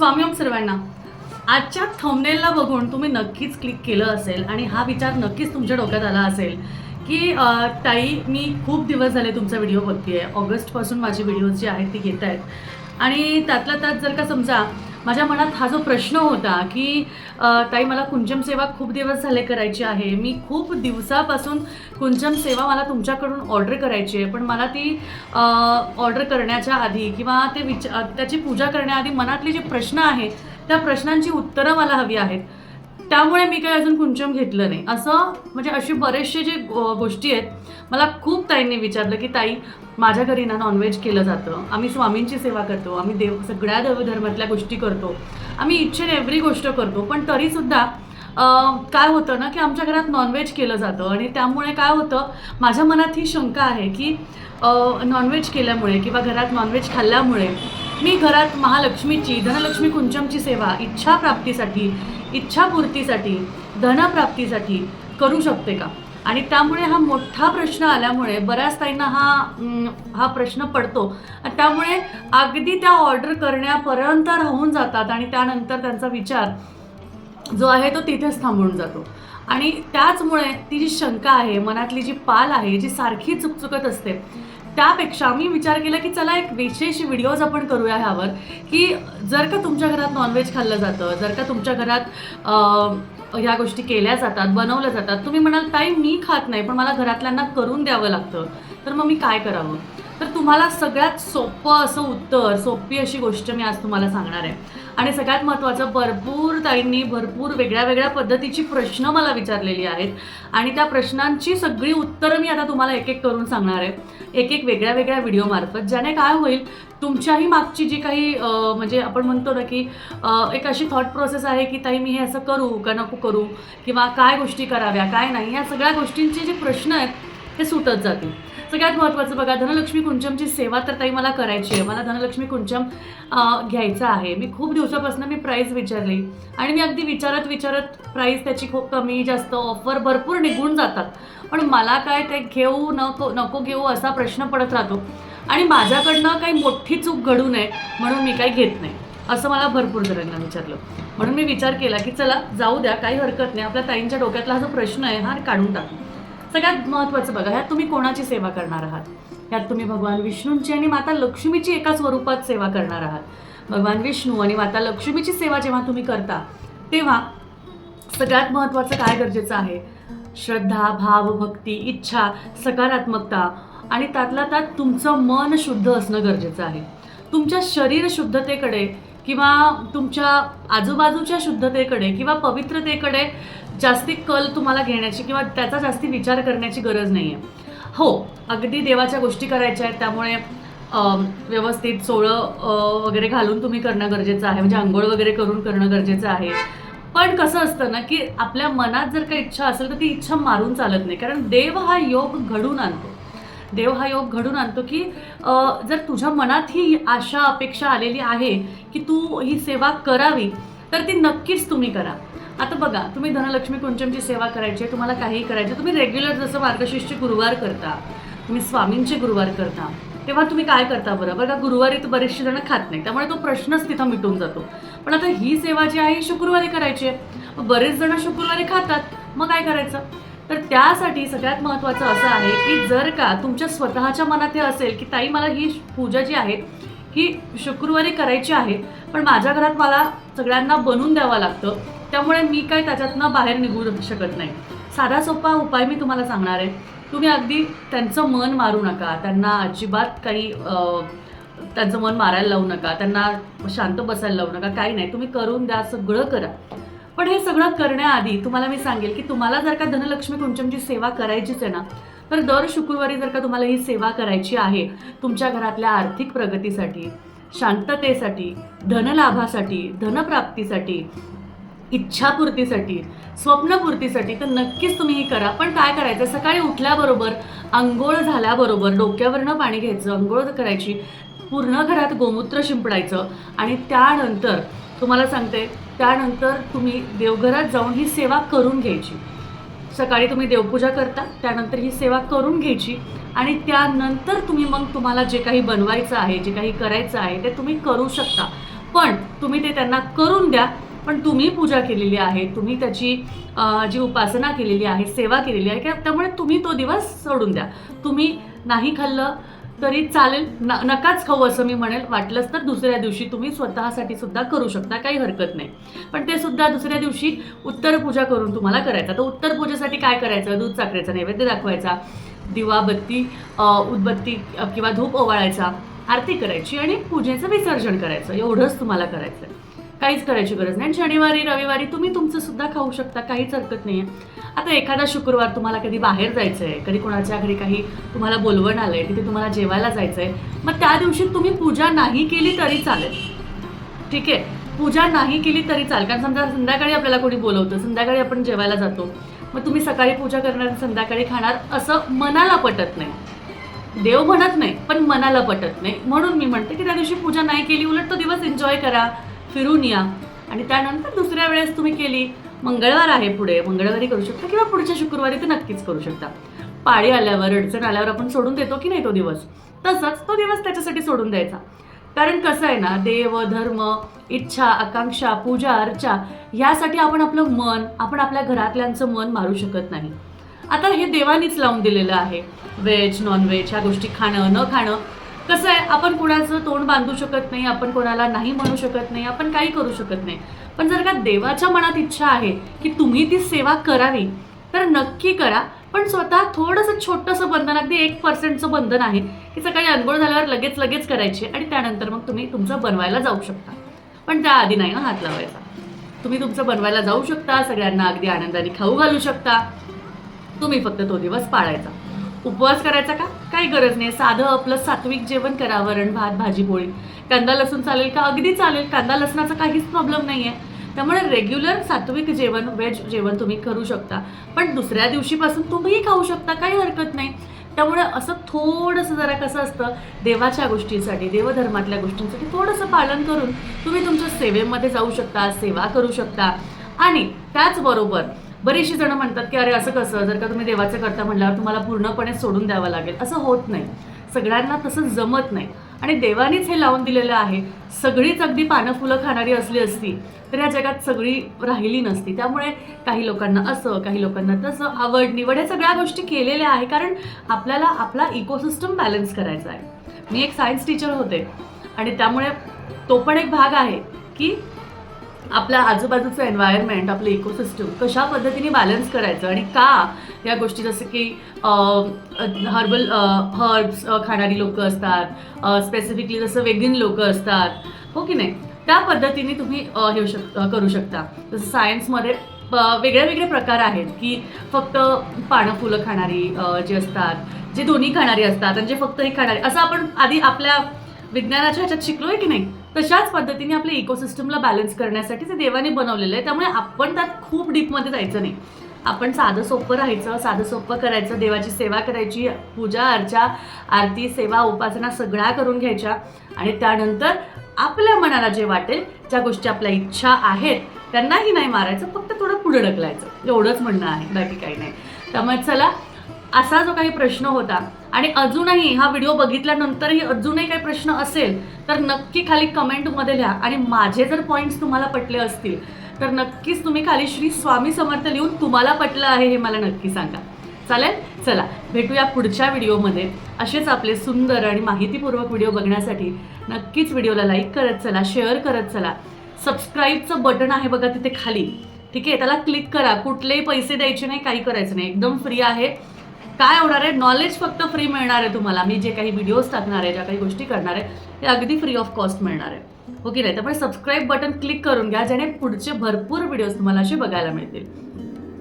स्वामी ओम सर्वांना आजच्या थंबनेलला बघून तुम्ही नक्कीच क्लिक केलं असेल आणि हा विचार नक्कीच तुमच्या डोक्यात आला असेल की ताई मी खूप दिवस झाले तुमचा व्हिडिओ बघते ऑगस्टपासून माझी व्हिडिओज जी आहेत ती घेत आहेत. आणि त्यातल्या त्यात जर का समजा माझ्या मनात हा जो प्रश्न होता की ताई मला कुंचम सेवा खूप दिवस झाले करायची आहे. मी खूप दिवसापासून कुंचम सेवा मला तुमच्याकडून ऑर्डर करायची आहे. पण मला ती ऑर्डर करण्याच्या आधी किंवा ते विच त्याची पूजा करण्याआधी मनातले जे प्रश्न आहेत त्या प्रश्नांची उत्तरं मला हवी आहेत. त्यामुळे मी काही अजून कुंचम घेतलं नाही. असं म्हणजे असे बरेचसे जे गोष्टी आहेत मला खूप ताईंनी विचारलं की ताई माझ्या घरी ना नॉनव्हेज केलं जातं. आम्ही स्वामींची सेवा करतो. आम्ही देव सगळ्या देवधर्मातल्या गोष्टी करतो. आम्ही इच्छेन एव्हरी गोष्ट करतो. पण तरीसुद्धा काय होतं ना की आमच्या घरात नॉनव्हेज केलं जातं. आणि त्यामुळे काय होतं माझ्या मनात ही शंका आहे की नॉनव्हेज केल्यामुळे किंवा घरात नॉनव्हेज खाल्ल्यामुळे मी घरात महालक्ष्मीची धनलक्ष्मी कुंचमची सेवा इच्छा प्राप्तीसाठी इच्छापूर्तीसाठी धनप्राप्तीसाठी करू शकते का? आणि त्यामुळे हा मोठा प्रश्न आल्यामुळे बऱ्याच ताईंना हा हा प्रश्न पडतो. आणि त्यामुळे अगदी त्या ऑर्डर करण्यापर्यंत राहून जातात आणि त्यानंतर त्यांचा विचार जो आहे तो तिथेच थांबून जातो. आणि त्याचमुळे ती जी शंका आहे मनातली जी पाल आहे जी सारखी चुकचुकत असते त्यापेक्षा मी विचार केला की चला एक विशेष व्हिडिओज आपण करूया ह्यावर की जर का तुमच्या घरात नॉनव्हेज खाल्लं जातं जर का तुमच्या घरात ह्या गोष्टी केल्या जातात बनवल्या जातात. तुम्ही म्हणाल ताई मी खात नाही पण मला घरातल्यांना करून द्यावं लागतं. तर मग मी काय करावं? तर तुम्हाला सगळ्यात सोपं असं उत्तर सोपी अशी गोष्ट मी आज तुम्हाला सांगणार आहे. आणि सगळ्यात महत्त्वाचं भरपूर ताईंनी भरपूर वेगळ्या वेगळ्या पद्धतीची प्रश्न मला विचारलेली आहेत. आणि त्या प्रश्नांची सगळी उत्तरं मी आता तुम्हाला एक एक करून सांगणार आहे. एक एक वेगळ्या वेगळ्या व्हिडिओमार्फत ज्याने काय होईल तुमच्याही मागची जी काही म्हणजे आपण म्हणतो ना की एक अशी थॉट प्रोसेस आहे की ताई मी हे असं करू का नको करू? किंवा काय गोष्टी कराव्या काय नाही? या सगळ्या गोष्टींचे जे प्रश्न आहेत ते सुटत जातील सगळ्यात महत्त्वाचं बघा धनलक्ष्मी कुंचमची सेवा तर ताई मला करायची आहे. मला धनलक्ष्मी कुंचम घ्यायचं आहे. मी खूप दिवसापासून मी प्राईस विचारली. आणि मी अगदी विचारत विचारत प्राईस त्याची खूप कमी जास्त ऑफर भरपूर निघून जातात. पण मला काय ते घेऊ नको नको घेऊ असा प्रश्न पडत राहतो. आणि माझ्याकडनं काही मोठी चूक घडू नये म्हणून मी काही घेत नाही. असं मला भरपूर जणांना विचारलं. म्हणून मी विचार केला की चला जाऊ द्या काही हरकत नाही. आपल्या ताईंच्या डोक्यातला हा जो प्रश्न आहे हा काढून टाकू. सगळ्यात महत्त्वाचं बघा ह्यात तुम्ही कोणाची सेवा करणार आहात? ह्यात तुम्ही भगवान विष्णूंची आणि माता लक्ष्मीची एका स्वरूपात सेवा करणार आहात. भगवान विष्णू आणि माता लक्ष्मीची सेवा जेव्हा तुम्ही करता तेव्हा सगळ्यात महत्त्वाचं काय गरजेचं आहे? श्रद्धा भाव भक्ती इच्छा सकारात्मकता आणि त्यातल्या त्यात तुमचं मन शुद्ध असणं गरजेचं आहे. तुमच्या शरीर शुद्धतेकडे किंवा तुमच्या आजूबाजूच्या शुद्धतेकडे किंवा पवित्रतेकडे जास्ती कल तुम्हाला घेण्याची किंवा त्याचा जास्ती विचार करण्याची गरज नाही आहे हो अगदी देवाच्या गोष्टी करायच्या आहेत त्यामुळे व्यवस्थित सोळं वगैरे घालून तुम्ही करणं गरजेचं आहे म्हणजे आंघोळ वगैरे करून करणं गरजेचं आहे. पण कसं असतं ना की आपल्या मनात जर काही इच्छा असेल तर ती इच्छा मारून चालत नाही कारण देव हा योग घडून आणतो. देव हा योग घडून आणतो की जर तुझ्या मनात ही आशा अपेक्षा आलेली आहे की तू ही सेवा करावी तर ती नक्कीच तुम्ही करा. आता बघा तुम्ही धनलक्ष्मी कुंचमची सेवा करायची आहे तुम्हाला काहीही करायचं तुम्ही रेग्युलर जसं मार्गशीर्षचे गुरुवार करता तुम्ही स्वामींचे गुरुवार करता तेव्हा तुम्ही काय करता बरं? बघा गुरुवारी तर बरेचसे जण खात नाही त्यामुळे तो प्रश्नच तिथं मिटून जातो. पण आता ही सेवा जी आहे शुक्रवारी करायची आहे. बरेच जण शुक्रवारी खातात मग काय करायचं? तर त्यासाठी सगळ्यात महत्त्वाचं असं आहे की जर का तुमच्या स्वतःच्या मनात हे असेल की ताई मला ही पूजा जी आहे ही शुक्रवारी करायची आहे पण माझ्या घरात मला सगळ्यांना बनवून द्यावं लागतं त्यामुळे मी काय त्याच्यातनं बाहेर निघू शकत नाही. साधा सोपा उपाय मी तुम्हाला सांगणार आहे. तुम्ही अगदी त्यांचं मन मारू नका त्यांना अजिबात काही त्यांचं मन मारायला लावू नका त्यांना शांत बसायला लावू नका काही नाही. तुम्ही करून द्या सगळं करा. पण हे सगळं करण्याआधी तुम्हाला मी सांगेल की तुम्हाला जर का धनलक्ष्मी कुंचमची सेवा करायचीच आहे ना तर दर शुक्रवारी जर का तुम्हाला ही सेवा करायची आहे तुमच्या घरातल्या आर्थिक प्रगतीसाठी शांततेसाठी धनलाभासाठी धनप्राप्तीसाठी इच्छापूर्तीसाठी स्वप्नपूर्तीसाठी तर नक्कीच तुम्ही ही करा. पण काय करायचं? सकाळी उठल्याबरोबर आंघोळ झाल्याबरोबर डोक्यावरनं पाणी घ्यायचं आंघोळ करायची पूर्ण घरात गोमूत्र शिंपडायचं आणि त्यानंतर तुम्हाला सांगते त्यानंतर तुम्ही देवघरात जाऊन ही सेवा करून घ्यायची. सकाळी तुम्ही देवपूजा करता त्यानंतर ही सेवा करून घ्यायची आणि त्यानंतर तुम्ही मग तुम्हाला जे काही बनवायचं आहे जे काही करायचं आहे ते तुम्ही करू शकता. पण तुम्ही ते त्यांना करून द्या पण तुम्ही पूजा केलेली आहे तुम्ही त्याची जी उपासना केलेली आहे सेवा केलेली आहे की त्यामुळे तुम्ही तो दिवस सोडून द्या. तुम्ही नाही खाल्लं तरी चालेल. न नकाच खाऊ असं मी म्हणेल. वाटलंच तर दुसऱ्या दिवशी तुम्ही स्वतःसाठी सुद्धा करू शकता. काही हरकत नाही. पण ते सुद्धा दुसऱ्या दिवशी उत्तर पूजा करून तुम्हाला करायचं. तर उत्तर पूजेसाठी काय करायचं? दूध साखरेचा नैवेद्य दाखवायचा दिवा बत्ती उदबत्ती किंवा धूप ओवाळायचा आरती करायची आणि पूजेचं विसर्जन करायचं. एवढंच तुम्हाला करायचं आहे काहीच करायची गरज नाही. आणि शनिवारी रविवारी तुम्ही तुमचं सुद्धा खाऊ शकता काहीच हरकत नाही आहे आता एखादा शुक्रवार तुम्हाला कधी बाहेर जायचं आहे कधी कोणाच्या घरी काही तुम्हाला बोलवण आलं आहे तिथे तुम्हाला जेवायला जायचं आहे मग त्या दिवशी तुम्ही पूजा नाही केली तरी चालेल. ठीक आहे? पूजा नाही केली तरी चालेल. कारण समजा संध्याकाळी आपल्याला कोणी बोलवतं संध्याकाळी आपण जेवायला जातो मग तुम्ही सकाळी पूजा करणार संध्याकाळी खाणार असं मनाला पटत नाही. देव म्हणत नाही पण मनाला पटत नाही. म्हणून मी म्हणते की त्या दिवशी पूजा नाही केली उलट तो दिवस एन्जॉय करा. फिरून या. आणि त्यानंतर दुसऱ्या वेळेस तुम्ही केली मंगळवार आहे पुढे. मंगळवारी करू शकता किंवा पुढच्या शुक्रवारी ते नक्कीच करू शकता. पाळी आल्यावर अडचण आल्यावर आपण सोडून देतो की नाही तो दिवस? तसंच तो दिवस त्याच्यासाठी सोडून द्यायचा. कारण कसं आहे ना देव धर्म इच्छा आकांक्षा पूजा अर्चा यासाठी आपण आपलं मन आपण आपल्या घरातल्यांचं मन मारू शकत नाही. आता हे देवानीच लावून दिलेलं आहे. व्हेज नॉनव्हेज ह्या गोष्टी खाणं न खाणं कसं आहे आपण कोणाचं तोंड बांधू शकत नाही आपण कोणाला नाही म्हणू शकत नाही आपण काही करू शकत नाही. पण जर का देवाच्या मनात इच्छा आहे की तुम्ही ती सेवा करावी तर नक्की करा. पण स्वतः थोडंसं छोटंसं बंधन अगदी एक पर्सेंटचं बंधन आहे की सकाळी अंघोळ झाल्यावर लगेच लगेच करायची आणि त्यानंतर मग तुम्ही तुमचं बनवायला जाऊ शकता. पण त्याआधी नाही ना हात लावायचा. तुम्ही तुमचं बनवायला जाऊ शकता सगळ्यांना अगदी आनंदाने खाऊ घालू शकता. तुम्ही फक्त तो दिवस पाळायचा. उपवास करायचा का? काही गरज नाही. साधं आपलं सात्विक जेवण करा वरण भात भाजी पोळी. कांदा लसूण चालेल का? अगदी चालेल. कांदा लसणाचा काहीच प्रॉब्लेम नाही आहे त्यामुळे रेग्युलर सात्विक जेवण व्हेज जेवण तुम्ही करू शकता. पण दुसऱ्या दिवशीपासून तुम्हीही खाऊ शकता. काही हरकत नाही. त्यामुळे असं थोडंसं जरा कसं असतं देवाच्या गोष्टींसाठी देवधर्मातल्या गोष्टींसाठी थोडंसं पालन करून तुम्ही तुमच्या सेवेमध्ये जाऊ शकता सेवा करू शकता. आणि त्याचबरोबर बरीचशी जणं म्हणतात की अरे असं कसं? जर का तुम्ही देवाचं करता म्हटल्यावर तुम्हाला पूर्णपणे सोडून द्यावं लागेल. असं होत नाही. सगळ्यांना तसं जमत नाही. आणि देवानीच हे लावून दिलेलं आहे. सगळीच अगदी पानं फुलं खाणारी असली असती तर या जगात सगळी राहिली नसती. त्यामुळे काही लोकांना असं काही लोकांना तसं आवड निवड या सगळ्या गोष्टी केलेल्या आहे. कारण आपल्याला आपला इकोसिस्टम बॅलन्स करायचा आहे. मी एक सायन्स टीचर होते. आणि त्यामुळे तो पण एक भाग आहे की आपल्या आजूबाजूचं एन्व्हायरमेंट आपलं इकोसिस्टम कशा पद्धतीने बॅलन्स करायचं आणि का या गोष्टी जसं की हर्बल हर्ब्स खाणारी लोकं असतात स्पेसिफिकली जसं वेगिन लोकं असतात हो की नाही? त्या पद्धतीने तुम्ही हे शक करू शकता. जसं सायन्समध्ये वेगळे वेगळे प्रकार आहेत की फक्त पानं फुलं खाणारी जे जी असतात जे दोन्ही खाणारी असतात आणि जे फक्त हे खाणारी असं आपण आधी आपल्या विज्ञानाच्या ह्याच्यात शिकलो आहे की नाही? तशाच पद्धतीने आपल्या इकोसिस्टमला बॅलन्स करण्यासाठी ते देवाने बनवलेलं आहे. त्यामुळे आपण त्यात खूप डीपमध्ये जायचं नाही. आपण साधं सोपं राहायचं साधं सोपं करायचं देवाची सेवा करायची पूजा अर्चा आरती सेवा उपासना सगळ्या करून घ्यायच्या. आणि त्यानंतर आपल्या मनाला जे वाटेल ज्या गोष्टी आपल्या इच्छा आहेत त्यांनाही नाही मारायचं फक्त थोडं पुढे ढकलायचं. एवढंच म्हणणं आहे बाकी काही नाही. त्यामुळे चला असा जो काही प्रश्न होता आणि अजूनही हा व्हिडिओ बघितल्यानंतरही अजूनही काही प्रश्न असेल तर नक्की खाली कमेंटमध्ये लिहा. आणि माझे जर पॉईंट्स तुम्हाला पटले असतील तर नक्कीच तुम्ही खाली श्री स्वामी समर्थ लिहून तुम्हाला पटलं आहे हे मला नक्की सांगा. चालेल? चला भेटूया पुढच्या व्हिडिओमध्ये असेच आपले सुंदर आणि माहितीपूर्वक व्हिडिओ बघण्यासाठी नक्कीच व्हिडिओला लाईक करत चला शेअर करत चला. सबस्क्राईबचं बटन आहे बघा तिथे खाली. ठीक आहे? त्याला क्लिक करा. कुठलेही पैसे द्यायचे नाही काही करायचं नाही. एकदम फ्री आहे. काय होणार आहे? नॉलेज फक्त फ्री मिळणार आहे तुम्हाला. मी जे काही व्हिडिओज टाकणार आहे ज्या काही गोष्टी करणार आहे ते अगदी फ्री ऑफ कॉस्ट मिळणार आहे. हो की नाही? त्यामुळे सबस्क्राईब बटन क्लिक करून घ्या ज्याने पुढचे भरपूर व्हिडिओज तुम्हाला असे बघायला मिळतील.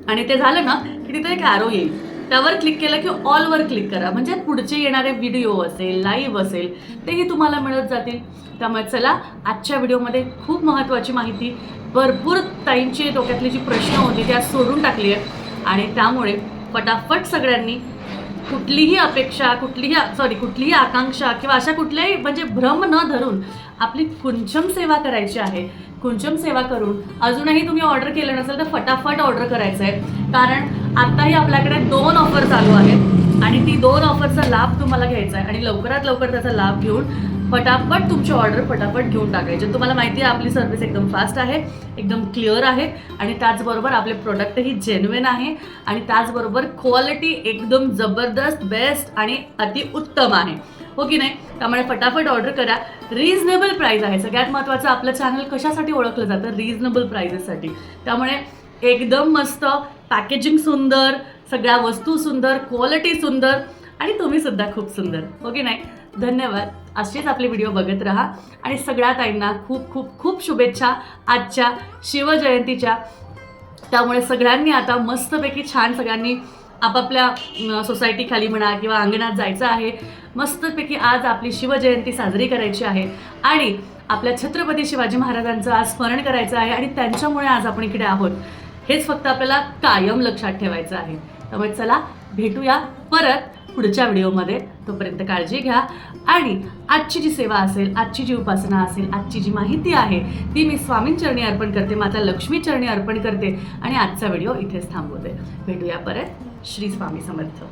आणि ते झालं ना की तिथे एक ॲरो येईल. त्यावर क्लिक केलं की ऑलवर क्लिक करा. म्हणजे पुढचे येणारे व्हिडिओ असेल लाईव्ह असेल तेही तुम्हाला मिळत जातील. त्यामुळे चला आजच्या व्हिडिओमध्ये खूप महत्त्वाची माहिती भरपूर ताईंची डोक्यातली जी प्रश्न होती ती आज सोडून टाकली आहे. आणि त्यामुळे फटाफट सगळ्यांनी कुठलीही अपेक्षा कुठलीही सॉरी कुठलीही आकांक्षा किंवा अशा कुठल्याही म्हणजे भ्रम न धरून आपली कुंचम सेवा करायची आहे. कुंचम सेवा करून अजूनही तुम्ही ऑर्डर केलं नसेल तर फटाफट ऑर्डर करायचं आहे. कारण आत्ताही आपल्याकडे दोन ऑफर चालू आहेत आणि ती दोन ऑफरचा लाभ तुम्हाला घ्यायचा आहे. आणि लवकरात लवकर त्याचा लाभ घेऊन पटापट तुमची ऑर्डर पटापट घेऊन टाकायचे. तुम्हाला माहिती आहे आपली सर्व्हिस एकदम फास्ट आहे एकदम क्लिअर आहे आणि त्याचबरोबर आपले प्रोडक्टही जेन्युन आहे आणि त्याचबरोबर क्वालिटी एकदम जबरदस्त बेस्ट आणि अतिउत्तम आहे. हो की नाही? त्यामुळे फटाफट ऑर्डर करा. रिझनेबल प्राईज आहे. सगळ्यात महत्त्वाचं आपलं चॅनल कशासाठी ओळखलं जातं? रिझनेबल प्राईजेससाठी त्यामुळे एकदम मस्त पॅकेजिंग सुंदर सगळ्या वस्तू सुंदर क्वालिटी सुंदर आणि तुम्ही सुद्धा खूप सुंदर. हो की नाही? धन्यवाद. असेच आपले व्हिडिओ बघत राहा. आणि सगळ्या ताईंना खूप खूप खूप शुभेच्छा आजच्या शिवजयंतीच्या. त्यामुळे सगळ्यांनी आता मस्तपैकी छान सगळ्यांनी आपापल्या सोसायटीखाली म्हणा किंवा अंगणात जायचं आहे. मस्तपैकी आज आपली शिवजयंती साजरी करायची आहे. आणि आपल्या छत्रपती शिवाजी महाराजांचं आज स्मरण करायचं आहे आणि त्यांच्यामुळे आज आपण इकडे आहोत. हेच फक्त आपल्याला कायम लक्षात ठेवायचं आहे. त्यामुळे चला भेटूया परत पुढच्या व्हिडिओमध्ये तोपर्यंत काळजी घ्या. आणि आजची जी सेवा असेल आजची जी उपासना असेल आजची जी माहिती आहे ती मी स्वामींचरणी अर्पण करते माता लक्ष्मी चरणी अर्पण करते. आणि आजचा व्हिडिओ इथेच थांबवते. भेटूया परत. श्री स्वामी समर्थ.